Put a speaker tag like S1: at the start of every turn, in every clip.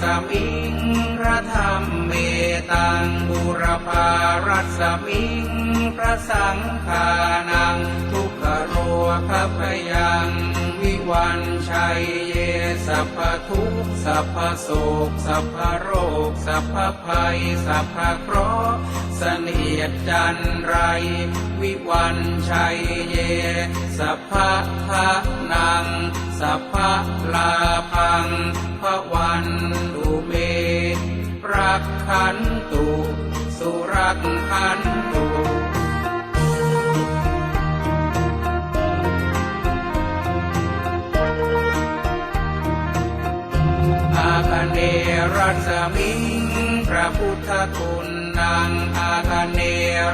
S1: สัมิงพระธรรมเมตังบุรพารัสมิงพระสังฆานังทุกขโรคพยัง วันชัยเยสัพพทุกสัพพโศกสัพพโรค สัพพภัย สัพพเคราะห์เสนียดจันไร วิวันชัยเย สัพพะทะนัง สัพพะลาพังพระวันตุเมรักขันตุสุรักขัน มิงพระพุทธคุณนางอาคเน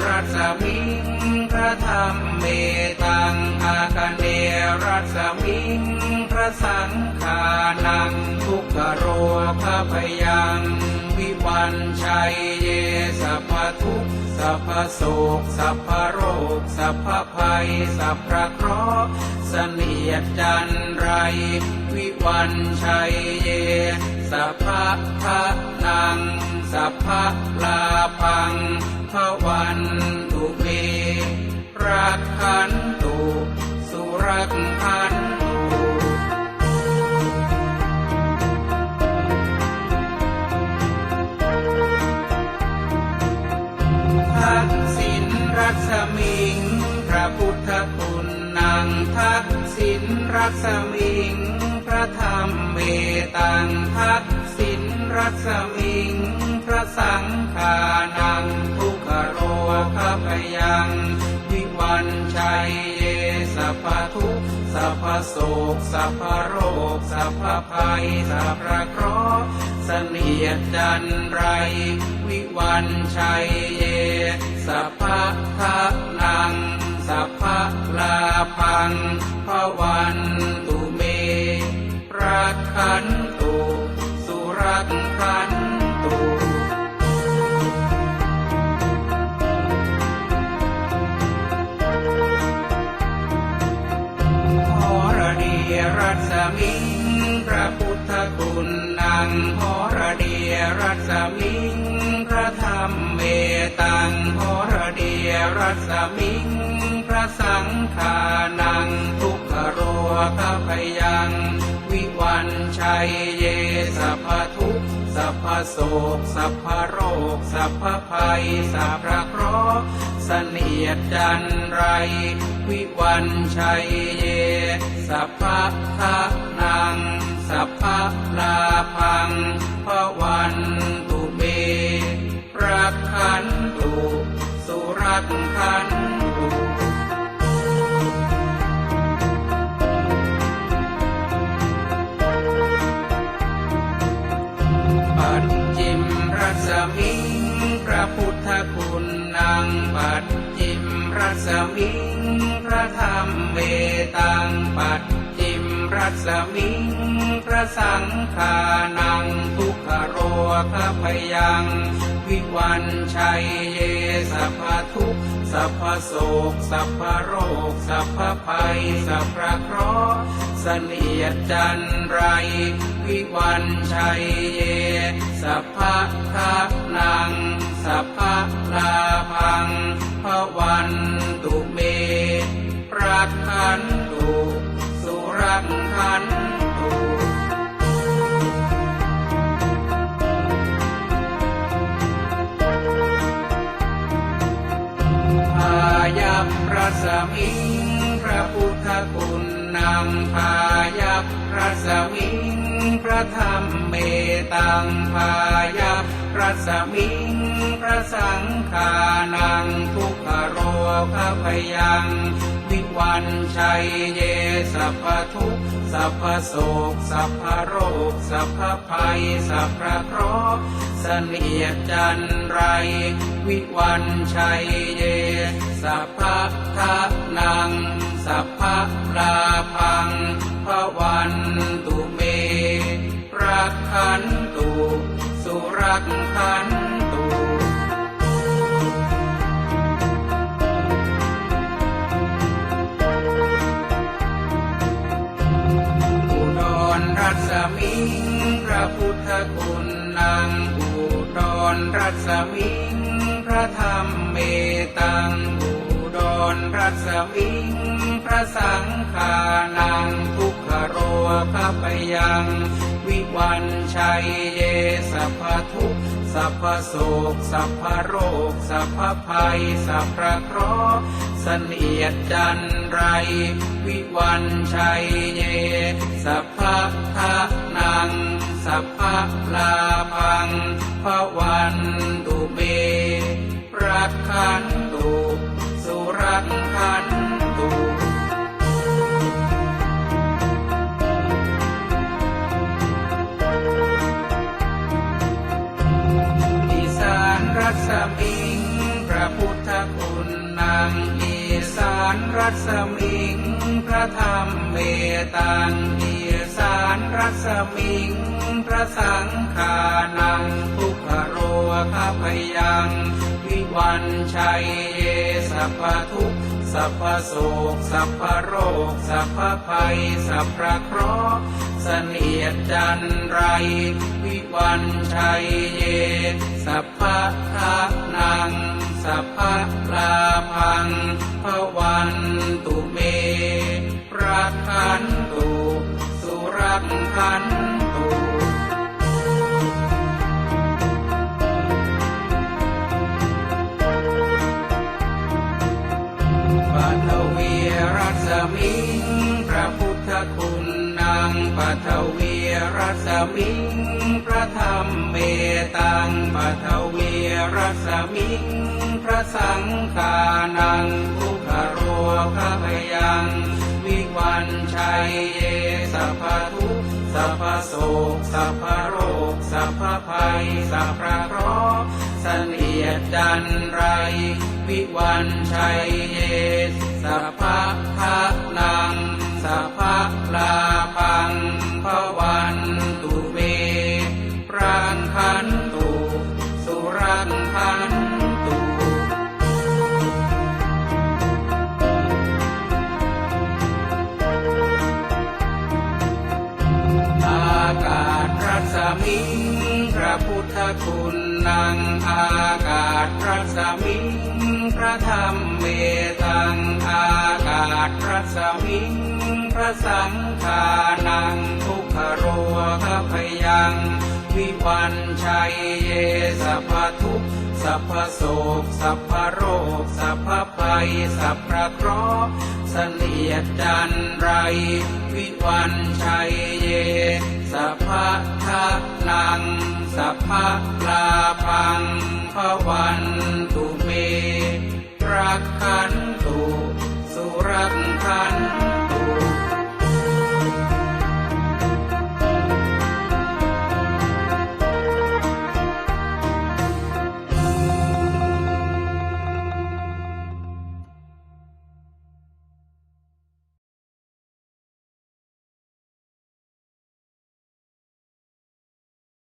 S1: รัสมิงพระธรรมเมตังอาคเนรัสมิงพระสังฆานังทุกขโรภพยัง วิวันชัย สัพพโศกสัพพโรค สัพพภัย สัพพะเคราะห์เสนียดจันไร วิวันชัยเย สัพพะทะนัง สัพพะลาพังพระวันตุเมรักขันตุสุรักขัน นางทักษิณรัศมิง พระธรรมเมตังทักษิณรัศมิง พระสังฆานังทุกขโรคพยัง วิวันชัยเยสัพทุกสัพโศกสัพโรคสัพภัยสัพพะเคราะห์เสนียดจันไร วิวันชัยเยสัพพะทะนัง พพะลาพังพระวันตุเม รักขันตุสุรักขันตุหรดีรัศมิงพระพุทธคุณนางหรดีรัศมิงพระธรรมเมตังหรดี รัศมิง พระสังฆานัง ทุกขโรคพยัง วิวันชัยเยสัพพทุกสัพพโศกสัพพโรค สัพพภัย สัพพะเคราะห์เสนียดจันไร วิวันชัยเย สัพพะทะนัง สัพพะลาพังพระวัน กขันตุปัจจิมรัศมิงพระพุทธคุณนางปัจจิมรัศมิงพระธรรมเมตังปัจจิมรัศมิงพระสังฆานังทุกขโรคพยังวิวันชัยเย สัพพทุกสัพพโศก สัพพโรค สัพพภัย สัพพะเคราะห์เสนียดจันไร วิวันชัยเย สัพพะทะนัง สัพพะลาพังพระวันตุ รัสมิงพระพุทธคุณนำพายัพรัสมิงพระธรรมเมตังพายัพรัสมิงพระสังฆานังทุกขโรคพยัง วิวันชัยเยสัพพทุกสัพพโศกสัพพโรคสัพพภัยสัพพะเคราะห์เสนียดจันไร วิวันชัยเยสัพพะทะนังสัพพะลาภั รัศมิงพระพุทธคุณนางอุดรรัศมิงพระธรรมเมตังอุดรรัศมิงพระสังฆานังทุกขโรคปยัง วิวันชัยเยสัพพทุก สัพพโศกสัพพโรค สัพพภัย สัพพะเคราะห์เนียดจันไร วิวันชัยเย สัพพะทะนัง สัพพะลาพังพระวันตุเบรักขันานรัศมิง พระพุทธคุณนางอีสานรัศมิง พระธรรมเมตังอีสานรัศมิง พระสังฆานังทุกขโรคพยัง วิวันชัยเยสัพพทุกสัพพโศกสัพพโรค สัพพภัย สัพพะเคราะห์เสนียดจันไร วันชัยเย สัพพะทะนัง สัพพะลาพังพระวันตุเมรักขันตุสุรักขันตุปัทวีรัศมิงพระพุทธคุณ ปัทวีรัศมิง พระธรรมเมตังปัทวีรัศมิง พระสังฆานังทุกขโรคพยัง วิวันชัยเยสัพทุกสัพโศกสัพโรคสัพภัยสัพพะเคราะห์เสนียดจันไร วิวันชัยเยสัพพะ คุณนางอากาศรัศมิงพระธรรมเมตังอากาศรัศมิงพระสังฆานังทุกขโรคพยัง วิวันชัยเยสัพทุกสัพพโศกสัพพโรคสัพพภัยสัพพะเคราะห์เสนียดจันไร วิวันชัยเยสัพพะ นังสัพพะลาพังพระวันตุเมรักขัน